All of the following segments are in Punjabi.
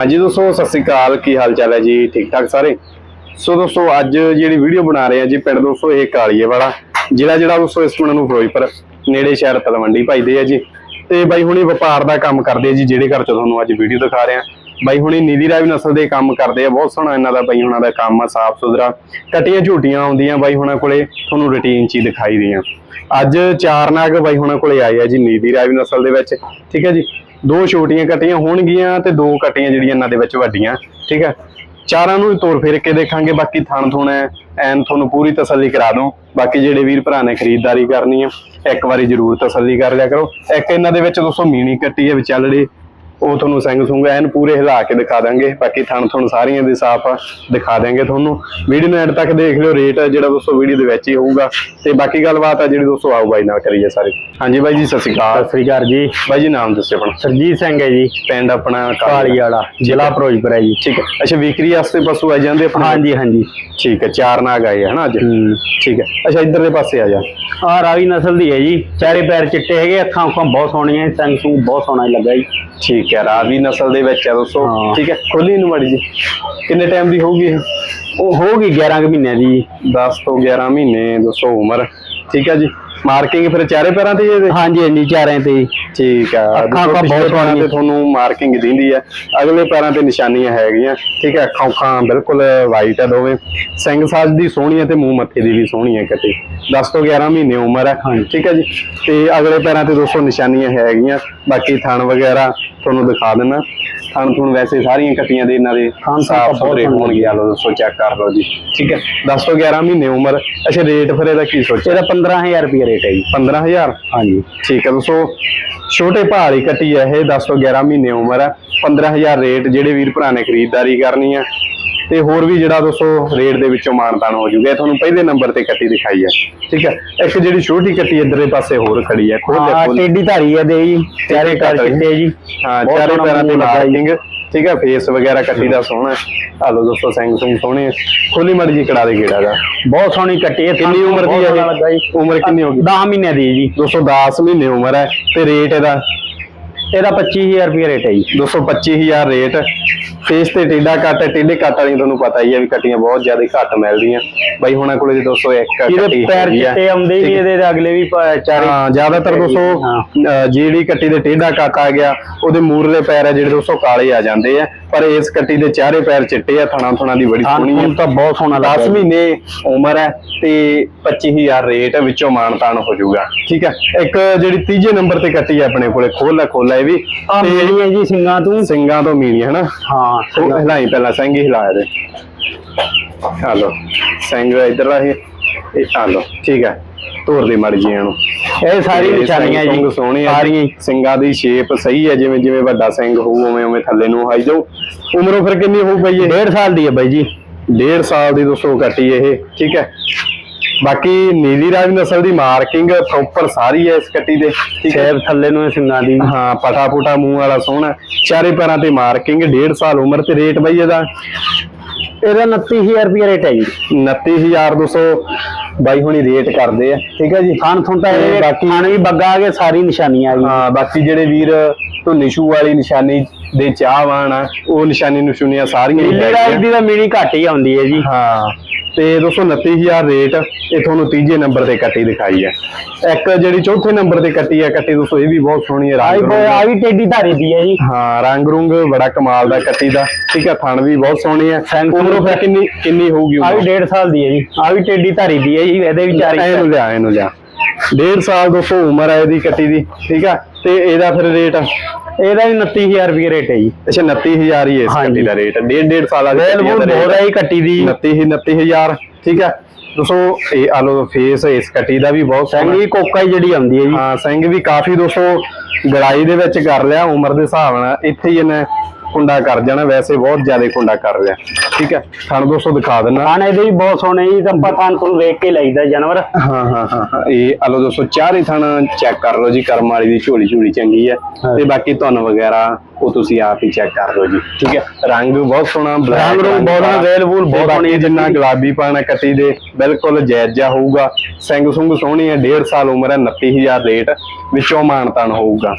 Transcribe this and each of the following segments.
ਹਾਂਜੀ ਦੋਸਤੋ, ਸਤਿ ਸ੍ਰੀ ਅਕਾਲ। ਕੀ ਹਾਲ ਚਾਲ ਹੈ ਜੀ? ਠੀਕ ਠਾਕ ਸਾਰੇ? ਸੋ ਦੋਸਤੋ, ਅੱਜ ਜਿਹੜੀ ਵੀਡੀਓ ਬਣਾ ਰਹੇ ਆ ਜੀ ਪਿੰਡ ਦੋਸਤੋ, ਇਹ ਕਾਲੀਏ ਵਾਲਾ। ਜ਼ਿਲ੍ਹਾ ਜਿਹੜਾ ਦੋਸਤੋ ਇਸ ਪਿੰਡ ਨੂੰ ਫਿਰੋਜ਼ਪੁਰ ਨੇੜੇ ਸ਼ਹਿਰ ਤਲਵੰਡੀ ਭਾਈਦੇ ਆ ਜੀ। ਤੇ ਬਾਈ ਹੁਣੀ ਵਪਾਰ ਦਾ ਕੰਮ ਕਰਦੇ ਆ ਜੀ, ਜਿਹੜੇ ਘਰ ਚ ਤੁਹਾਨੂੰ ਅੱਜ ਵੀਡੀਓ ਦਿਖਾ ਰਹੇ ਆ ਬਾਈ ਹੁਣੀ ਨੀਲੀ ਰਾਵੀ ਨਸਲ ਦੇ ਕੰਮ ਕਰਦੇ ਆ, ਬਹੁਤ ਸੋਹਣਾ ਇਹਨਾਂ ਦਾ ਬਾਈ ਹੁਣਾਂ ਦਾ ਕੰਮ ਆ ਸਾਫ਼ ਸੁਥਰਾ ਕਟੀਆਂ ਝੂਟੀਆਂ ਆਉਂਦੀਆਂ ਬਾਈ ਹੁਣਾਂ ਕੋਲੇ, ਤੁਹਾਨੂੰ ਰੁਟੀਨ ਚ ਹੀ ਦਿਖਾਈ ਦੀਆਂ। ਅੱਜ ਚਾਰ ਨਾਗ ਬਾਈ ਹੁਣਾਂ ਕੋਲੇ ਆਏ ਆ ਜੀ ਨੀਲੀ ਰਾਵੀ ਨਸਲ ਦੇ ਵਿੱਚ। ਠੀਕ ਹੈ ਜੀ? ਦੋ ਛੋਟੀਆਂ ਕਟੀਆਂ ਹੋਣਗੀਆਂ ਤੇ ਦੋ ਕਟੀਆਂ ਜਿਹੜੀਆਂ ਇਹਨਾਂ ਦੇ ਵਿੱਚ ਵੱਡੀਆਂ, ਠੀਕ ਹੈ? ਚਾਰਾਂ ਨੂੰ ਹੀ ਤੋਰ ਫੇਰ ਕੇ ਦੇਖਾਂਗੇ, ਬਾਕੀ ਥਣ ਥੁਣ ਹੈ ਐਨ ਤੁਹਾਨੂੰ ਪੂਰੀ ਤਸੱਲੀ ਕਰਾ ਦੂੰ। ਬਾਕੀ ਜਿਹੜੇ ਵੀਰ ਭਰਾ ਨੇ ਖਰੀਦਦਾਰੀ ਕਰਨੀ ਹੈ ਇੱਕ ਵਾਰੀ ਜ਼ਰੂਰ ਤਸੱਲੀ ਕਰ ਲਿਆ ਕਰੋ। ਇੱਕ ਇਹਨਾਂ ਦੇ ਵਿੱਚ ਦੋਸਤੋ ਮੀਣੀ ਕੱਟੀ ਹੈ ਵਿਚਾਲੜੀ ਉਹ ਤੁਹਾਨੂੰ ਸਿੰਘ ਸੁੰਗ ਐਨ ਪੂਰੇ ਹਿਲਾ ਕੇ ਦਿਖਾ ਦਾਂਗੇ। ਬਾਕੀ ਥਣ ਥੁਣ ਸਾਰੀਆਂ ਦੇ ਸਾਫ਼ ਦਿਖਾ ਦਾਂਗੇ ਤੁਹਾਨੂੰ। ਵੀਡੀਓ ਨੂੰ ਐਡ ਤੱਕ ਦੇਖ ਲਿਓ ਰੇਟ ਜਿਹੜਾ ਦੋਸਤੋ ਵੀਡੀਓ ਦੇ ਵਿੱਚ ਹੀ ਹੋਊਗਾ। ਤੇ ਬਾਕੀ ਗੱਲਬਾਤ ਆ ਜਿਹੜੀ ਦੋਸਤੋ ਆਓ ਬਾਈ ਨਾਲ ਕਰੀਏ ਸਾਰੇ। ਹਾਂਜੀ ਬਾਈ ਜੀ ਸਤਿ ਸ਼੍ਰੀ ਅਕਾਲ। ਸਤਿ ਸ੍ਰੀ ਅਕਾਲ ਜੀ। ਬਾਈ ਜੀ ਨਾਮ ਦੱਸਿਓ ਆਪਣਾ। ਸਰਜੀਤ ਸਿੰਘ ਹੈ ਜੀ। ਪਿੰਡ ਆਪਣਾ ਕਾਲੀ ਵਾਲਾ। ਜ਼ਿਲ੍ਹਾ ਫਿਰੋਜ਼ਪੁਰ ਹੈ ਜੀ। ਠੀਕ ਹੈ। ਅੱਛਾ ਵਿਕਰੀ ਵਾਸਤੇ ਪਸ਼ੂ ਆ ਜਾਂਦੇ ਆਪਣੇ? ਹਾਂਜੀ ਹਾਂਜੀ। ਠੀਕ ਹੈ ਚਾਰ ਨਾਗ ਆਏ ਹੈ ਨਾ ਅੱਜ? ਠੀਕ ਹੈ। ਅੱਛਾ ਇੱਧਰਲੇ ਪਾਸੇ ਆ ਜਾ। ਆ ਰਾਵੀ ਨਸਲ ਦੀ ਹੈ ਜੀ। ਚਾਰੇ ਪੈਰ ਚਿੱਟੇ ਹੈਗੇ ਅੱਖਾਂ ਅੱਖਾਂ ਬਹੁਤ ਸੋਹਣੀਆਂ ਸੰਗ ਸੂੰ ਬਹੁਤ ਸੋਹਣਾ ਲੱਗਾ ਜੀ। ਠੀਕ। ਹੈ ਰਾਵੀ ਨਸਲ ਦੇ ਵਿੱਚ ਹੈ ਦੋਸਤੋ ਹਾਂ। ਠੀਕ ਹੈ ਖੋਲੀ ਨੂੰ ਮੜੀ ਜੀ। ਕਿੰਨੇ ਟਾਈਮ ਦੀ ਹੋਊਗੀ ਇਹ? ਉਹ ਹੋਊਗੀ 11 ਕੁ ਮਹੀਨਿਆਂ ਦੀ। ਜੀ 10 ਤੋਂ 11 ਮਹੀਨੇ ਦੋਸਤੋ ਉਮਰ। ਠੀਕ ਹੈ ਜੀ। ਮਾਰਕਿੰਗ ਫਿਰ ਚਾਰੇ ਪੈਰਾਂ ਤੇ ਹੀ ਇਹਦੇ? ਹਾਂਜੀ ਹਾਂਜੀ ਚਾਰਾਂ ਤੇ ਠੀਕ ਆ ਅੱਖਾਂ ਤਾਂ ਬਹੁਤ ਪੈਰਾਂ ਤੇ ਸੋਹਣੀਆਂ। ਤੁਹਾਨੂੰ ਮਾਰਕਿੰਗ ਦਿੰਦੀ ਹੈ ਅਗਲੇ ਪੈਰਾਂ ਤੇ ਨਿਸ਼ਾਨੀਆਂ ਹੈਗੀਆਂ। ਠੀਕ ਹੈ ਅੱਖਾਂ ਅੱਖਾਂ ਬਿਲਕੁਲ ਵਾਈਟ ਹੈ ਦੋਵੇਂ। ਸਿੰਘ ਸਾਜ ਦੀ ਸੋਹਣੀ ਤੇ ਮੂੰਹ ਮੱਥੇ ਦੀ ਵੀ ਸੋਹਣੀ ਹੈ ਕੱਟੀ 10 ਤੋਂ 11 ਮਹੀਨੇ ਉਮਰ ਹੈ ਹਾਂਜੀ। ਠੀਕ ਹੈ ਜੀ। ਤੇ ਅਗਲੇ ਪੈਰਾਂ ਤੇ ਦੋਸਤੋ ਨਿਸ਼ਾਨੀਆਂ ਹੈਗੀਆਂ। ਬਾਕੀ ਥਣ ਵਗੈਰਾ ਤੁਹਾਨੂੰ ਦਿਖਾ ਦਿੰਨਾ ਥਣ ਥੁਣ ਵੈਸੇ ਸਾਰੀਆਂ ਕੱਟੀਆਂ ਦੇ ਇਹਨਾਂ ਦੇ ਥਣ ਸਾਫ਼ ਸੁਥਰੇ ਹੋਣਗੇ ਆ ਲਓ ਦੋਸਤੋ ਚੈੱਕ ਕਰ ਲਓ ਜੀ। ਠੀਕ ਹੈ। 10 ਤੋਂ 11 ਮਹੀਨੇ ਉਮਰ। ਅੱਛਾ ਰੇਟ ਫਿਰ ਇਹਦਾ ਕੀ ਸੋਚਿਆ? ਇਹਦਾ 15000 ਰੁਪਏ ਰੇਟ ਹੈ ਜੀ। 15000 ਹਾਂਜੀ। ਠੀਕ ਹੈ ਦੋਸਤੋ ਛੋਟੇ ਦੀ ਕੱਟੀ ਹੈ ਇਹ 10 ਤੋਂ 11 ਮਹੀਨੇ ਉਮਰ ਹੈ। 15000 ਰੇਟ ਜਿਹੜੇ ਵੀਰ ਭਰਾ ਨੇ ਖਰੀਦਦਾਰੀ ਕਰਨੀ ਹੈ। ਤੇ ਹੋਰ ਵੀ ਜਿਹੜਾ ਦੋਸਤੋ ਰੇਟ ਦੇ ਵਿੱਚੋਂ ਮਾਨਤਾਨ ਹੋ ਜੂਗਾ ਤੁਹਾਨੂੰ ਪਹਿਲੇ ਨੰਬਰ ਤੇ ਕੱਟੀ ਦਿਖਾਈ ਹੈ। ਠੀਕ ਹੈ? ਇੱਕ ਜਿਹੜੀ ਛੋਟੀ ਕੱਟੀ ਇਧਰਲੇ ਪਾਸੇ ਹੋਰ ਖੜੀ ਹੈ ਖੋਲ ਲੈ ਖੋਲ ਟੇਡੀ ਧਾਰੀ ਹੈ ਦੇ ਜੀ ਚਾਰੇ ਪੈਰ ਚਿੱਟੇ ਜੀ। ਹਾਂ ਚਾਰੇ ਪੈਰਾਂ ਤੇ। ਮਾਰਕਿੰਗ ਠੀਕ ਹੈ ਫੇਸ ਵਗੈਰਾ ਕੱਟੀ ਦਾ ਸੋਹਣਾ ਆ ਲਓ ਦੋਸਤੋ ਸੁੰਗ ਸੋਹਣੇ। ਖੋਲੀ ਮੜ ਜੀ ਕੜਾ ਦੇ ਗੇੜਾ ਦਾ। ਬਹੁਤ ਸੋਹਣੀ ਕੱਟੀ ਹੈ ਕਿੰਨੀ ਉਮਰ ਦੀ ਹੈ ਉਮਰ ਕਿੰਨੀ ਹੋ ਗਈ? 10 ਮਹੀਨਿਆਂ ਦੀ ਜੀ। 210 ਮਹੀਨੇ ਉਮਰ ਹੈ ਤੇ ਰੇਟ ਇਹਦਾ ਇਹਦਾ 25000 ਰੁਪਏ ਰੇਟ ਹੈ ਜੀ 225000 ਰੇਟ ਫੇਸ ਤੇ ਟੇਡਾ ਕੱਟ ਟੇਡੇ ਕੱਟ ਵਾਲੀ ਤੁਹਾਨੂੰ ਪਤਾ ਹੀ ਹੈ ਵੀ ਕੱਟੀਆਂ ਬਹੁਤ ਜ਼ਿਆਦਾ ਘੱਟ ਮਿਲਦੀਆਂ ਬਾਈ ਹੁਣਾਂ ਕੋਲੇ ਜੀ 201 ਇਹਦੇ ਕੱਟੀ ਪੈਰ ਹੈਗੀ ਆ। ਚਿੱਟੇ ਆਉਂਦੇ ਹੀ ਹੈ। ਇਹਦੇ ਅਗਲੇ ਵੀ ਚਾਰੇ ਹਾਂ ਜ਼ਿਆਦਾਤਰ ਦੋਸਤੋ ਹਾਂ। ਅਹ ਜਿਹੜੀ ਕੱਟੀ ਦੇ ਟੇਡਾ ਕੱਟ ਆ ਗਿਆ ਉਹਦੇ ਮੂਰਲੇ ਪੈਰ ਆ ਜਿਹੜੇ ਦੋਸਤੋ ਕਾਲੇ ਆ ਜਾਂਦੇ ਆ ਪਰ ਇਸ ਕੱਟੀ ਦੇ ਚਾਰੇ ਪੈਰ ਚਿੱਟੇ ਆ ਥਣਾ ਥਣਾ ਦੀ ਬੜੀ ਸੋਹਣੀ ਹੈ ਤਾਂ ਬਹੁਤ ਸੋਹਣਾ 10 ਲੱਗਾ ਜੀ। ਮਹੀਨੇ ਉਮਰ ਹੈ ਤੇ 25000 ਰੇਟ ਵਿੱਚੋਂ ਮਾਨਤਾਨ ਹੋ ਜਾਊਗਾ ਠੀਕ ਹੈ ਇੱਕ ਜਿਹੜੀ ਤੀਜੇ ਨੰਬਰ ਤੇ ਕੱਟੀ ਹੈ ਆਪਣੇ ਕੋਲੇ ਖੋਲਾ ਖੋਲਾ ਇਹ ਵੀ। ਆ ਮੇਰੀ ਹੈ ਜੀ ਸਿੰਘਾਂ ਤੂੰ। ਸਿੰਘਾਂ ਤੋਂ ਮੀਣੀ ਹੈ ਨਾ ਹਾਂ ਉਹ ਹਿਲਾਈ ਪਹਿਲਾਂ ਸਿੰਘ ਹੀ ਹਿਲਾਇਆ ਦੇ। ਆ ਲੋ ਸਿੰਘ ਇਧਰ ਇਹ। ਇਹ ਆ ਲੋ ਠੀਕ ਹੈ। ਤੋਰ ਦੇ ਮੜ ਜੀਆਂ ਨੂੰ ਇਹ ਸਾਰੀ ਨਿਸ਼ਾਨੀਆਂ ਜੀ ਸੁੰਘ ਸੋਹਣੇ ਆ। ਸਾਰੀਆਂ। ਸਿੰਘਾਂ ਦੀ ਸ਼ੇਪ ਸਹੀ ਹੈ ਜਿਵੇਂ ਜਿਵੇਂ ਵੱਡਾ ਸਿੰਘ ਹੋਊ ਉਵੇਂ ਉਵੇਂ ਥੱਲੇ ਨੂੰ ਆਈ ਜਾਊ। ਉਮਰੋਂ ਫਿਰ ਕਿੰਨੀ ਹੋਊ ਬਈ ਇਹ? ਡੇਢ ਸਾਲ ਦੀ ਹੈ ਬਾਈ ਜੀ। ਡੇਢ ਸਾਲ ਦੀ ਦੋਸਤੋ ਕੱਟੀ ਇਹ ਠੀਕ ਹੈ। ਬਾਕੀ ਨੀਲੀ ਰਾਜ ਨਸਲ ਦੀ ਮਾਰਕਿੰਗ ਪ੍ਰੋਪਰ ਸਾਰੀ ਹੈ ਇਸ ਕੱਟੀ ਦੇ ਠੀਕ ਹੈ। ਸ਼ੇਰ ਥੱਲੇ ਨੂੰ ਸਿੰਘਾਂ ਦੀ। ਹਾਂ ਪਟਾ ਪੁਟਾ ਮੂੰਹ ਵਾਲਾ ਸੋਹਣਾ ਚਾਰੇ ਪੈਰਾਂ ਤੇ ਮਾਰਕਿੰਗ ਡੇਢ ਸਾਲ ਉਮਰ ਤੇ ਰੇਟ ਬਈ ਇਹਦਾ। ਇਹਦਾ 29000 ਰੁਪਏ ਰੇਟ ਹੈ ਜੀ। 29200 ਬਾਈ ਹੁਣੀ ਰੇਟ ਕਰਦੇ ਆ ਠੀਕ ਹੈ ਜੀ। ਖਾਣ ਥੁਣ ਤਾਂ ਇਹ ਬਾਕੀ- ਖਾਣ ਵੀ ਬੱਗਾ ਆ ਕੇ ਸਾਰੀ ਨਿਸ਼ਾਨੀਆਂ ਆ ਗਈ ਹਾਂ ਬਾਕੀ ਜਿਹੜੇ ਵੀਰ ਤੋਂ ਨਿਸ਼ੂ ਵਾਲੀ ਨਿਸ਼ਾਨੀ ਦੇ ਚਾਹਵਾਨ ਆ ਉਹ ਨਿਸ਼ਾਨੀ ਨਿਸ਼ੂਨੀਆਂ ਸਾਰੀਆਂ ਹੀ ਨੀਲੀ। ਰਾਜ ਦੀ ਤਾਂ ਮੀਣੀ ਘੱਟ ਹੀ ਆਉਂਦੀ ਹੈ ਜੀ। ਹਾਂ। ਤੇ 229000 ਰੇਟ ਇਹ ਤੁਹਾਨੂੰ ਤੀਜੇ ਨੰਬਰ ਤੇ ਕੱਟੀ ਦਿਖਾਈ ਹੈ। ਇੱਕ ਜਿਹੜੀ ਚੌਥੇ ਨੰਬਰ ਤੇ ਕੱਟੀ ਹੈ ਕੱਟੀ ਦੋਸਤੋ ਇਹ ਵੀ ਬਹੁਤ ਸੋਹਣੀ ਹੈ ਰੰਗ। ਆ ਵੀ ਟੇਡੀ ਧਾਰੀ ਦੀ ਹੈ ਜੀ। ਹਾਂ ਰੰਗ ਰੁੰਗ ਬੜਾ ਕਮਾਲ ਦਾ ਕੱਟੀ ਦਾ। ਠੀਕ ਹੈ ਥਣ ਵੀ ਬਹੁਤ ਸੋਹਣੇ ਸਿੰਘ ਉਮਰੋਂ ਫਿਰ ਕਿੰਨੀ ਕਿੰਨੀ ਹੋਊਗੀ ਆ ਵੀ ਉਮਰ? ਡੇਢ ਸਾਲ ਦੀ ਹੈ ਜੀ। ਆ ਵੀ ਟੇਡੀ ਧਾਰੀ ਦੀ ਹੈ ਜੀ ਇਹਦੇ ਵੀ ਚਾਰ ਹੀ। ਇਹਨੂੰ ਲਿਆ ਇਹਨੂੰ ਲਿਆ। ਡੇਢ ਸਾਲ ਦੋਸਤੋ ਉਮਰ ਹੈ ਇਹਦੀ ਕੱਟੀ ਦੀ। ਠੀਕ ਆ ਤੇ ਇਹਦਾ ਫਿਰ ਰੇਟ? ਇਹਦਾ ਵੀ 29000 ਰੁਪਏ ਰੇਟ ਹੈ ਜੀ। ਅੱਛਾ 29000 ਹੀ ਹੈ ਇਸ ਹਾਂਜੀ। ਕੱਟੀ ਦਾ ਰੇਟ ਡੇਢ ਡੇਢ ਸਾਲਾਂ ਦੀ ਬੇਲ ਬੂਲ ਬਹੁਤ ਹੈ ਜੀ ਕੱਟੀ ਦੀ। 29 29000 ਠੀਕ ਹੈ। ਦੋਸਤੋ ਇਹ ਆ ਲੋ ਫੇਸ ਇਸ ਕੱਟੀ ਦਾ ਵੀ ਬਹੁਤ ਸੋਹਣਾ। ਕੋਕਾ ਹੀ ਜਿਹੜੀ ਆਉਂਦੀ ਹੈ ਜੀ। ਹਾਂ ਸਿੰਘ ਵੀ ਕਾਫੀ ਦੋਸਤੋ ਗੜਾਈ ਦੇ ਵਿੱਚ ਕਰ ਲਿਆ ਉਮਰ ਦੇ ਹਿਸਾਬ ਨਾਲ। ਇੱਥੇ ਹੀ ਇਹਨੇ ਕੁੰਡਾ ਕਰ ਜਾਣਾ ਵੈਸੇ ਬਹੁਤ ਜ਼ਿਆਦਾ ਕੁੰਡਾ ਕਰ ਲਿਆ ਠੀਕ ਹੈ? ਥਣ ਦੋਸਤੋ ਦਿਖਾ ਦਿੰਨਾ ਖਾਣ ਇਹਦੇ ਵੀ ਬਹੁਤ ਸੋਹਣੇ ਜੀ ਤਾਂ ਆਪਾਂ ਤੁਹਾਨੂੰ ਤੁਹਾਨੂੰ ਵੇਖ ਕੇ ਲਈਦਾ ਜਾਨਵਰ। ਹਾਂ ਹਾਂ ਹਾਂ ਇਹ ਆਲੋ ਦੋਸਤੋ ਚਾਰੇ ਥਣ ਚੈੱਕ ਕਰ ਲਓ ਜੀ ਕਰਮ ਵਾਲੀ ਦੀ ਝੋਲੀ ਝੋਲੀ ਚੰਗੀ ਹੈ। ਤੇ ਬਾਕੀ ਧੁਨ ਵਗੈਰਾ ਉਹ ਤੁਸੀਂ ਆਪ ਹੀ ਚੈੱਕ ਕਰ ਲਓ ਜੀ। ਠੀਕ ਹੈ? ਰੰਗ ਬਹੁਤ ਸੋਹਣਾ black ਰੰਗ ਬਹੁਤ ਦਾ। ਸੋਹਣਾ, ਵੇਲ ਵੂਲ ਤੇ ਬਹੁਤ ਸੋਹਣੀ ਜਿੰਨਾ ਗੁਲਾਬੀ ਪਾਣਾ ਕੱਟੀ ਦੇ ਬਿਲਕੁਲ ਜਾਇਜ਼ ਹੋਊਗਾ। ਸਿੰਘ ਸੁੰਗ ਸੋਹਣੀ ਹੈ 1.5 ਸਾਲ ਉਮਰ ਹੈ 29000 ਰੇਟ ਵਿੱਚੋਂ ਮਾਨਤਾਨ ਹੋਊਗਾ।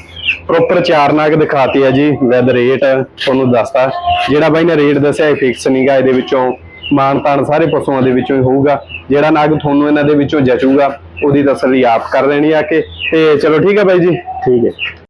ਪ੍ਰੋਪਰ ਚਾਰ ਨਾਗ ਦਿਖਾਤੀ ਹੈ ਜੀ ਵਿਦ ਰੇਟ ਤੁਹਾਨੂੰ ਦੱਸਤਾ। ਜਿਹੜਾ ਬਾਈ ਨੇ ਰੇਟ ਦੱਸਿਆ ਇਹ ਫਿਕਸ ਨਹੀਂਗਾ ਇਹਦੇ ਵਿੱਚੋਂ ਮਾਨ ਤਾਨ ਸਾਰੇ ਪਸ਼ੂਆਂ ਦੇ ਵਿੱਚੋਂ ਹੀ ਹੋਊਗਾ। ਜਿਹੜਾ ਨਾਗ ਤੁਹਾਨੂੰ ਇਹਨਾਂ ਦੇ ਵਿੱਚੋਂ ਜਚੂਗਾ, ਉਹਦੀ ਤਸੱਲੀ ਆਪ ਕਰ ਲੈਣੀ ਆ ਕੇ। ਤੇ ਚਲੋ ਠੀਕ ਹੈ ਬਾਈ ਜੀ? ਠੀਕ ਹੈ।